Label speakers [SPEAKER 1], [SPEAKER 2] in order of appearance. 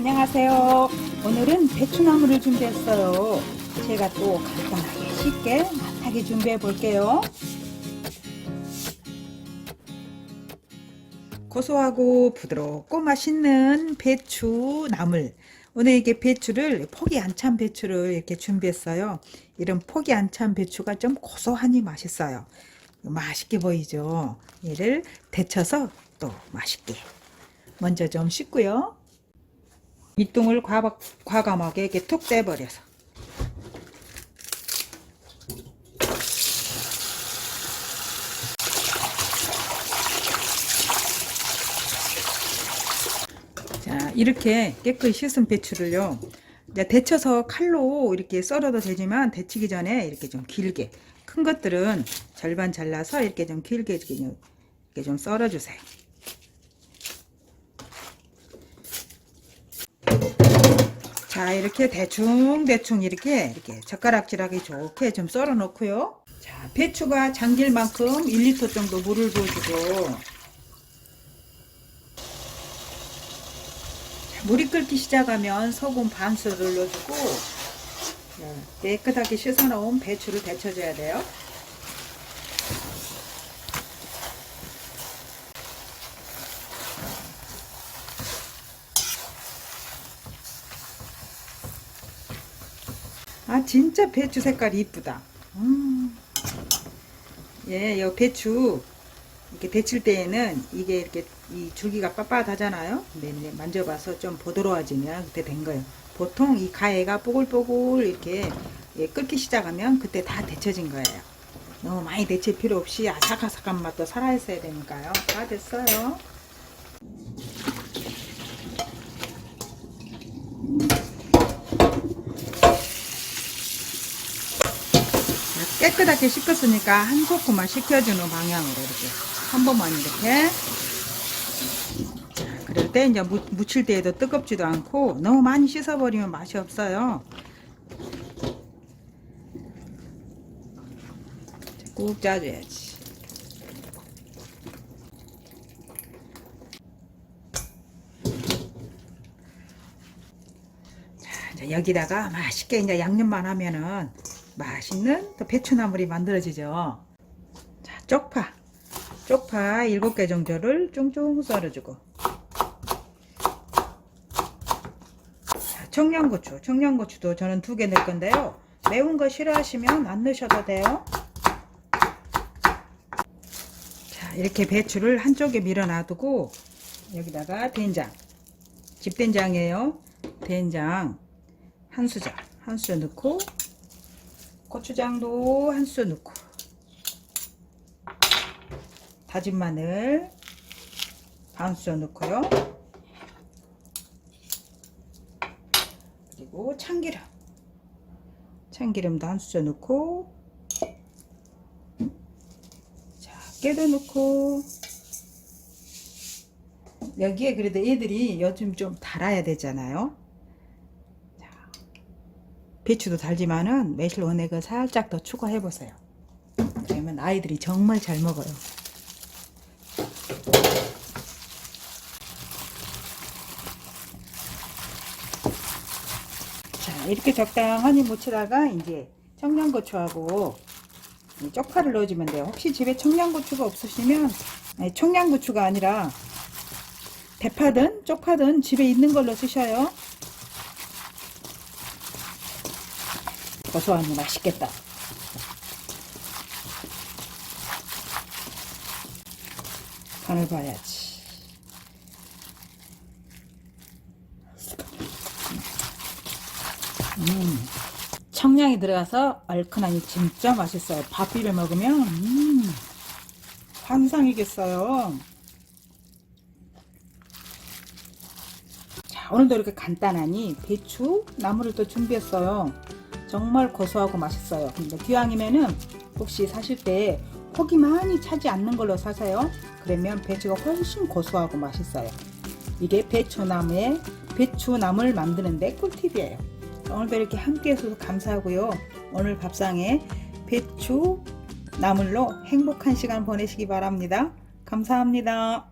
[SPEAKER 1] 안녕하세요. 오늘은 배추나무를 준비했어요. 제가 또 간단하게 쉽게 맛하게 준비해 볼게요. 고소하고 부드럽고 맛있는 배추나물. 오늘 이게 배추를 폭이 안찬 배추를 이렇게 준비했어요. 이런 폭이 안찬 배추가 좀 고소하니 맛있어요. 맛있게 보이죠? 얘를 데쳐서 또 맛있게. 먼저 좀 씻고요. 밑둥을 과박, 과감하게 이렇게 툭 떼버려서. 자, 이렇게 깨끗이 씻은 배추를요. 데쳐서 칼로 이렇게 썰어도 되지만 데치기 전에 이렇게 좀 길게 큰 것들은 절반 잘라서 이렇게 좀 길게 이렇게 좀- 이렇게 좀 썰어 주세요. 자, 이렇게 대충 대충 이렇게 이렇게 젓가락질하기 좋게 좀 썰어 놓고요. 자, 배추가 잠길 만큼 1리터 정도 물을 부어주고 물이 끓기 시작하면 소금 반술을 넣어주고 자, 깨끗하게 씻어 놓은 배추를 데쳐줘야 돼요. 아 진짜 배추 색깔이 이쁘다. 음. 예, 요 배추 이렇게 데칠 때에는 이게 이렇게 이 줄기가 빳빳하잖아요. 네, 네, 만져봐서 좀 부드러워지면 그때 된 거예요. 보통 이 가해가 뽀글뽀글 이렇게 예, 끓기 시작하면 그때 다 데쳐진 거예요. 너무 많이 데칠 필요 없이 아삭아삭한 맛도 살아있어야 되니까요. 다 됐어요. 깨끗하게 씻었으니까 한 소쿠만 식혀주는 방향으로 이렇게 한 번만 이렇게. 자, 그럴 때 이제 무, 묻힐 때에도 뜨겁지도 않고 너무 많이 씻어버리면 맛이 없어요. 꾹 짜줘야지. 자, 이제 여기다가 맛있게 이제 양념만 하면은 맛있는 또 배추나물이 만들어지죠. 자, 쪽파. 쪽파 7개 정도를 쫑쫑 썰어주고. 자, 청양고추. 청양고추도 저는 두 개 넣을 건데요. 매운 거 싫어하시면 안 넣으셔도 돼요. 자, 이렇게 배추를 한쪽에 밀어 놔두고 여기다가 된장. 집된장이에요. 된장 한 수저. 한 수저 넣고 고추장도 한 수 넣고 다진 마늘 반 수 넣고요. 그리고 참기름 참기름도 한 수저 넣고 자 깨도 넣고 여기에 그래도 애들이 요즘 좀 달아야 되잖아요. 배추도 달지만은 매실 원액을 살짝 더 추가해 보세요. 그러면 아이들이 정말 잘 먹어요. 자, 이렇게 적당하니 묻히다가 이제 청양고추하고 이 쪽파를 넣어주면 돼요. 혹시 집에 청양고추가 없으시면 청양고추가 아니라 대파든 쪽파든 집에 있는 걸로 쓰셔요. 고소하니 맛있겠다. 간을 봐야지. 음, 청량이 들어가서 얼큰하니 진짜 맛있어요. 밥 비벼 먹으면 음, 환상이겠어요. 자, 오늘도 이렇게 간단하니 배추, 나물을 또 준비했어요. 정말 고소하고 맛있어요. 근데 기왕이면은 혹시 사실 때 폭이 많이 차지 않는 걸로 사세요. 그러면 배추가 훨씬 고소하고 맛있어요. 이게 배추나무에 배추나물 만드는데 꿀팁이에요. 오늘도 이렇게 함께 해주셔서 감사하고요. 오늘 밥상에 배추 나물로 행복한 시간 보내시기 바랍니다. 감사합니다.